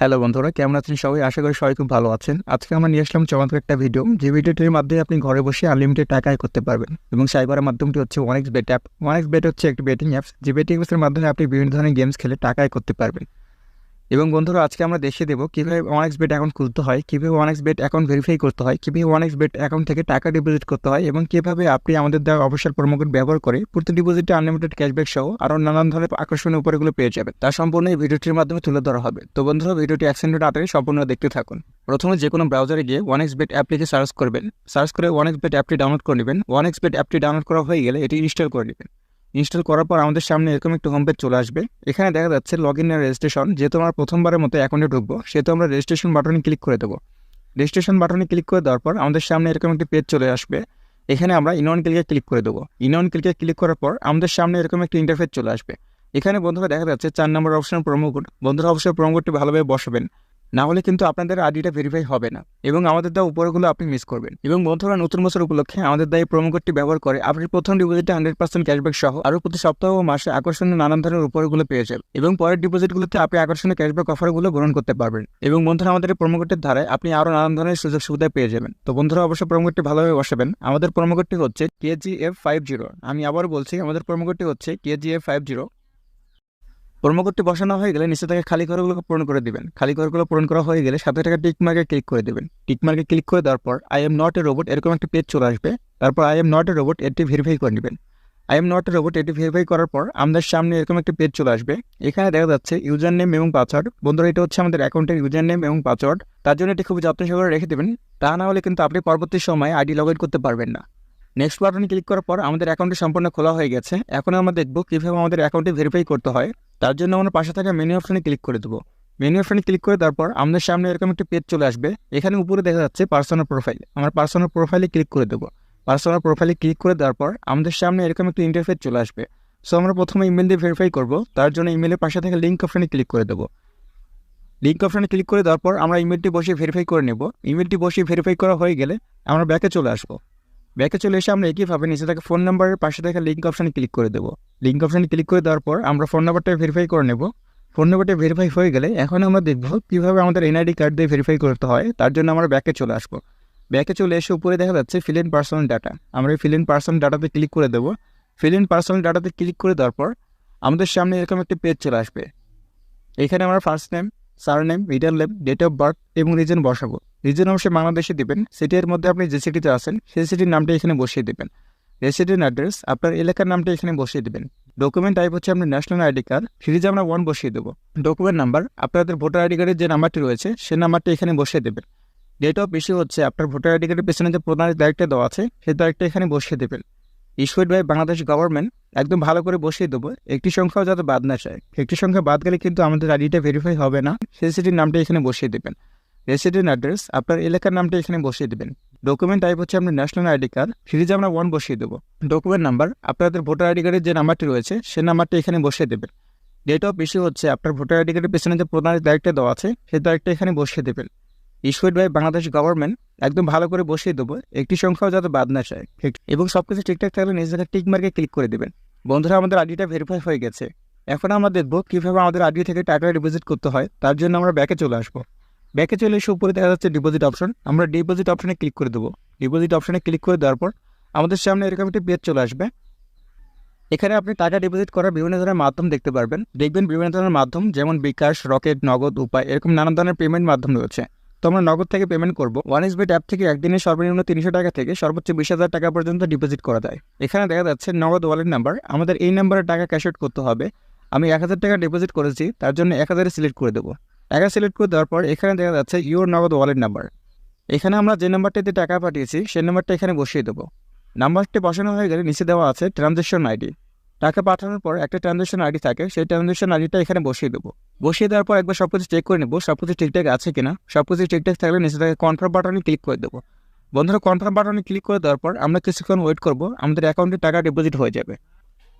Hello বন্ধুরা, কেমন আছেন সবাই? আশা করি সবাই খুব ভালো আছেন। আজকে আমরা নিয়ে আসলাম চমৎকার একটা ভিডিও যে ভিডিওটির মাধ্যমে আপনি ঘরে বসে আনলিমিটেড টাকা আয় করতে পারবেন এবং সাইবারের মাধ্যমটি হচ্ছে one X bet app one X bet হচ্ছে একটি বেটিং অ্যাপস যে বেটিং অ্যাপসের মাধ্যমে আপনি বিভিন্ন ধরনের গেমস খেলে টাকা আয় করতে পারবেন। এবং বন্ধুরা, আজকে আমরা দেখিয়ে দেবো কীভাবে ওয়ানেক্স বেট অ্যাকাউন্ট খুলতে হয়, কীভাবে ওয়ানেক্স বেট অ্যাকাউন্ট ভেরিফাই করতে হয়, কীভাবে ওয়ানেক্স বেট অ্যাকাউন্ট থেকে টাকা ডিপোজিট করতে হয় এবং কীভাবে আপনি আমাদের দেওয়া অফিসিয়াল প্রোমোকোড ব্যবহার করে প্রতি ডিপোজিটে আনলিমিটেড ক্যাশব্যাক সহ আরও নানান ধরনের আকর্ষণীয় উপরেগুলো পেয়ে যাবেন। তার সম্পূর্ণ এই ভিডিওটির মাধ্যমে তুলে ধরা হবে। তো বন্ধুরা, ভিডিওটি সেকেন্ড আগে সম্পূর্ণ দেখতে থাকুন। প্রথমে যে কোনো ব্রাউজারে গিয়ে ওয়ানেক্স বেট অ্যাপটিকে সার্চ করবেন। সার্চ করে ওয়ানেক্স বেট অ্যাপটি ডাউনলোড করে নেবেন। ওয়ান এক্স বেট অ্যাপটি ডাউনলোড করা হয়ে গেলে এটি ইনস্টল করে নেবেন। ইনস্টল করার পর আমাদের সামনে এরকম একটি হোম পেজ চলে আসবে। এখানে দেখা যাচ্ছে লগ ইন রেজিস্ট্রেশন যেহেতু আমরা প্রথমবারের মতো অ্যাকাউন্টে ঢুকবো, সেহেতু আমরা রেজিস্ট্রেশন বাটনে ক্লিক করে দেবো। রেজিস্ট্রেশন বাটনে ক্লিক করে দেওয়ার পর আমাদের সামনে এরকম একটি পেজ চলে আসবে। এখানে আমরা ইনওয়ান ক্লিকে ক্লিক করে দেবো। ইনওয়ান ক্লিকে ক্লিক করার পর আমাদের সামনে এরকম একটি ইন্টারফেস চলে আসবে। এখানে বন্ধুরা দেখা যাচ্ছে চার নম্বর অপশন প্রোমো কোড বন্ধুরা অবশ্যই প্রোমো কোডটি ভালোভাবে বসাবেন। না হলে কিন্তু আপনাদের আইডিটা ভেরিফাই হবে না। এবং আমাদের দেওয়া উপরগুলো আপনি মিস করবেন। এবং বন্ধুরা, নতুন বছর উপলক্ষে আমাদের দেয় প্রোমো কোডটি ব্যবহার করে আপনি প্রথম ডিপোজিটে হান্ড্রেড পার্সেন্ট ক্যাশব্যাক সহ আরও প্রতি সপ্তাহ ও মাসে আকর্ষণীয় নানান ধরনের উপরগুলো পেয়ে যাবেন। এবং পরের ডিপোজিটগুলোতে আপনি আকর্ষণীয় ক্যাশব্যাক অফারগুলো গ্রহণ করতে পারবেন। এবং বন্ধুরা, আমাদের এই প্রোমো কোডের ধারায় আপনি আরও নানান ধরনের সুযোগ সুবিধা পেয়ে যাবেন। তো বন্ধুরা, অবশ্যই প্রোমো কোডটি ভালোভাবে বসাবেন। আমাদের প্রোমো কোডটি হচ্ছে কেজিএফ ফাইভ জিরো আমি আবার বলছি, আমাদের প্রোমো কোডটি হচ্ছে কেজিএফ ফাইভ জিরো প্রোমো কোডটি বসানো হয়ে গেলে নিচে থেকে খালি ঘরগুলো পূরণ করে দিবেন। খালি ঘরগুলো পূরণ করা হয়ে গেলে সাথে টাকা টিকমার্কে ক্লিক করে দেবেন। টিকমার্কে ক্লিক করে দেওয়ার পর I am not a robot এরকম একটা পেজ চলে আসবে। তারপর I am not a robot এটি ভেরিফাই করে নেবেন। I am not a robot এটি ভেরিফাই করার পর, আমাদের সামনে এরকম একটা পেজ চলে আসবে। এখানে দেখা যাচ্ছে ইউজার নেম এবং পাসওয়ার্ড বন্ধুরা, এটা হচ্ছে আমাদের অ্যাকাউন্টের ইউজার নেম এবং পাসওয়ার্ড তার জন্য এটি খুব যত্ন সহকারে রেখে দেবেন। তা না হলে কিন্তু আপনি পরবর্তী সময় আইডি লগ ইন করতে পারবেন না। নেক্সট বাটনে ক্লিক করার পর আমাদের অ্যাকাউন্টটি সম্পূর্ণ খোলা হয়ে গেছে। এখন আমরা দেখব কীভাবে আমাদের অ্যাকাউন্টটি ভেরিফাই করতে হয়। তার জন্য আমরা পাশে থাকা মেনু অপশনে ক্লিক করে দেবো। মেনু অপশনে ক্লিক করে তারপর আমাদের সামনে এরকম একটি পেজ চলে আসবে। এখানে উপরে দেখা যাচ্ছে পার্সোনাল প্রোফাইল আমরা পার্সোনাল প্রোফাইলে ক্লিক করে দেবো। পার্সোনাল প্রোফাইলে ক্লিক করে দেওয়ার পর আমাদের সামনে এরকম একটি ইন্টারফেস চলে আসবে। সো আমরা প্রথমে ইমেল দিয়ে ভেরিফাই করব। তার জন্য ইমেলের পাশে থাকা লিঙ্ক অপশনে ক্লিক করে দেবো। লিঙ্ক অপশনে ক্লিক করে দেওয়ার পর আমরা ইমেলটি বসে ভেরিফাই করে নেব। ইমেলটি বসিয়ে ভেরিফাই করা হয়ে গেলে আমরা ব্যাকে চলে আসব। ব্যাকে চলে এসে আমরা একইভাবে নিচে থাকা ফোন নাম্বারের পাশে থাকা লিঙ্ক অপশনে ক্লিক করে দেবো। লিঙ্ক অপশনে ক্লিক করে দেওয়ার পর আমরা ফোন নাম্বারটা ভেরিফাই করে নেব। ফোন নাম্বারটা ভেরিফাই হয়ে গেলে এখন আমরা দেখব কীভাবে আমাদের এনআইডি কার্ড দিয়ে ভেরিফাই করতে হয়, তার জন্য আমরা ব্যাকে চলে আসব। ব্যাকে চলে এসে উপরে দেখা যাচ্ছে ফিল ইন পার্সোনাল ডাটা আমরা এই ফিল ইন পার্সোনাল ডাটাতে ক্লিক করে দেবো। ফিল ইন পার্সোনাল ডাটাতে ক্লিক করে দেওয়ার পর আমাদের সামনে এরকম একটি পেজ চলে আসবে। এখানে আমরা first name surname middle name date of birth এবং রিজন বসাবো। রিজন অবশ্যই বাংলাদেশে দেবেন সিটির মধ্যে আপনি যে সিটিতে আছেন, সেই সিটির নামটা এখানে বসিয়ে দেবেন। রেসিডেন্ট অ্যাড্রেস আপনার এলাকার নামটা এখানে বসিয়ে দেবেন। ডকুমেন্ট টাইপ হচ্ছে আপনার ন্যাশনাল আইডি কার্ড সিরিজে আমরা ওয়ান বসিয়ে দেবো। ডকুমেন্ট নাম্বার আপনাদের ভোটার আইডি কার্ডের যে নাম্বারটি রয়েছে, সেই নাম্বারটা এখানে বসিয়ে দেবেন। ডেট অফ ইস্যু হচ্ছে আপনার ভোটার আইডি কার্ডের পেছনে যে প্রধান তারিখটা দেওয়া আছে, সেই তারিখটা এখানে বসিয়ে দেবেন। ইস্যুড বাই বাংলাদেশ গভর্নমেন্ট একদম ভালো করে বসিয়ে দেবো। একটি সংখ্যাও যাতে বাদ না চায় একটি সংখ্যা বাদ গেলে কিন্তু আমাদের আইডিটা ভেরিফাই হবে না। সেই সিটির নামটা এখানে বসিয়ে দেবেন। রেসিডেন্ট অ্যাড্রেস আপনার এলাকার নামটা এখানে বসিয়ে দেবেন। ডকুমেন্ট টাইপ হচ্ছে আপনার ন্যাশনাল আইডি কার্ড সিরিজে আমরা ওয়ান বসিয়ে দেবো। ডকুমেন্ট নাম্বার আপনাদের ভোটার আইডি কার্ডের যে নাম্বারটি রয়েছে সেই নাম্বারটা এখানে বসিয়ে দেবেন। ডেট অফ ইস্যু হচ্ছে আপনার ভোটার আইডি কার্ডের পেছনে যে প্রধান তারিখটা দেওয়া আছে, সেই তারিখটা এখানে বসিয়ে দেবেন। ইস্যুড বাই বাংলাদেশ গভর্নমেন্ট একদম ভালো করে বসিয়ে দেবো। একটি সংখ্যাও যাতে বাদ না চায় এবং সব কিছু ঠিকঠাক থাকলে নিজেদের টিক মার্কে ক্লিক করে দেবেন। বন্ধুরা আমাদের আইডিটা ভেরিফাই হয়ে গেছে। এখন আমরা দেখব কীভাবে আমাদের আইডি থেকে টাকা ডিপোজিট করতে হয়। তার জন্য আমরা ব্যাকে চলে আসব। ব্যাকে চলে এসে উপরে দেখা যাচ্ছে ডিপোজিট অপশন আমরা ডিপোজিট অপশনে ক্লিক করে দেবো। ডিপোজিট অপশনে ক্লিক করে দেওয়ার পর আমাদের সামনে এরকম একটি পেজ চলে আসবে। এখানে আপনি টাকা ডিপোজিট করার বিভিন্ন ধরনের মাধ্যম দেখতে পারবেন। দেখবেন বিভিন্ন ধরনের মাধ্যম যেমন বিকাশ রকেট নগদ উপায় এরকম নানান ধরনের পেমেন্ট মাধ্যম রয়েছে। তো আমরা নগদ থেকে পেমেন্ট করব। ওয়ান এস বিট অ্যাপ থেকে একদিনে সর্বনিম্ন তিনশো টাকা থেকে সর্বোচ্চ বিশ হাজার টাকা পর্যন্ত ডিপোজিট করা যায়। এখানে দেখা যাচ্ছে নগদ ওয়ালেট নাম্বার আমাদের এই নাম্বারে টাকা ক্যাশ আউট করতে হবে। আমি এক হাজার টাকা ডিপোজিট করেছি, তার জন্য এক হাজারে সিলেক্ট করে দেবো। টাকা সিলেক্ট করে দেওয়ার পর এখানে দেখা যাচ্ছে ইউর নগদ ওয়ালেট নাম্বার এখানে আমরা যে নাম্বারটিতে টাকা পাঠিয়েছি, সেই নাম্বারটা এখানে বসিয়ে দেবো। নাম্বারটি বসানো হয়ে গেলে নিচে দেওয়া আছে ট্রানজ্যাকশন আইডি টাকা পাঠানোর পর একটা ট্রানজ্যাকশন আইডি থাকে, সেই ট্রানজ্যাকশন আইডিটা এখানে বসিয়ে দেবো। বসিয়ে দেওয়ার পর একবার সব কিছু চেক করে নেব সব কিছু ঠিকঠাক আছে কিনা। সব কিছু ঠিকঠাক থাকলে নিচে থেকে কনফার্ম বাটনে ক্লিক করে দেবো। বন্ধুরা কনফার্ম বাটনে ক্লিক করে দেওয়ার পর আমরা কিছুক্ষণ ওয়েট করব, আমাদের অ্যাকাউন্টে টাকা ডিপোজিট হয়ে যাবে।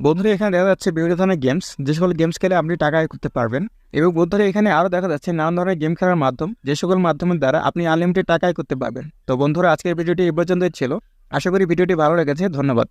বন্ধুরা, এখানে দেখা যাচ্ছে বিভিন্ন ধরনের গেমস যে সকল গেমস খেলে আপনি টাকা আয় করতে পারবেন। এবং বন্ধুরা, এখানে আরও দেখা যাচ্ছে নানান ধরনের গেম খেলার মাধ্যম, যে সকল মাধ্যমের দ্বারা আপনি আনলিমিটেড টাকা আয় করতে পারবেন। তো বন্ধুরা, আজকের ভিডিওটি এই পর্যন্তই ছিল। আশা করি ভিডিওটি ভালো লেগেছে। ধন্যবাদ।